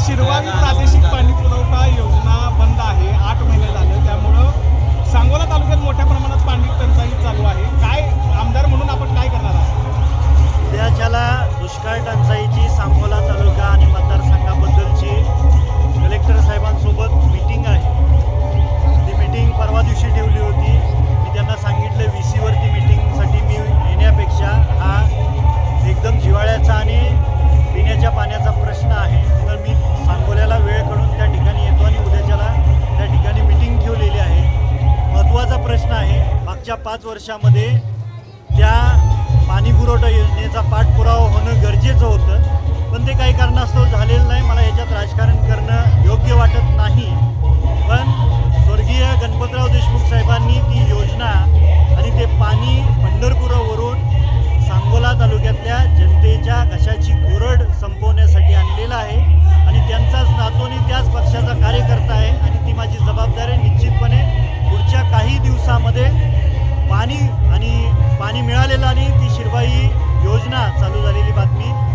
शिरवावी प्रादेशिक पाणी पुरवठा योजना बंद आहे. आठ महिने झाले. त्यामुळं सांगोला तालुक्यात मोठ्या प्रमाणात पाणी टंचाई चालू आहे. काय आमदार म्हणून आपण काय करणार आहात? उद्याच्याला दुष्काळ टंचाईची सांगोला तालुक्यात मागच्या पाच वर्षामध्ये त्या पाणी पुरवठा योजनेचा पाठपुरावा होणं गरजेचं होतं. पण ते काही कारणास्तव झालेलं नाही. मला ह्याच्यात राजकारण करणं योग्य पाणी आणि पाणी मिळालेलं आणि ती शिरवाई योजना चालू झालेली बातमी.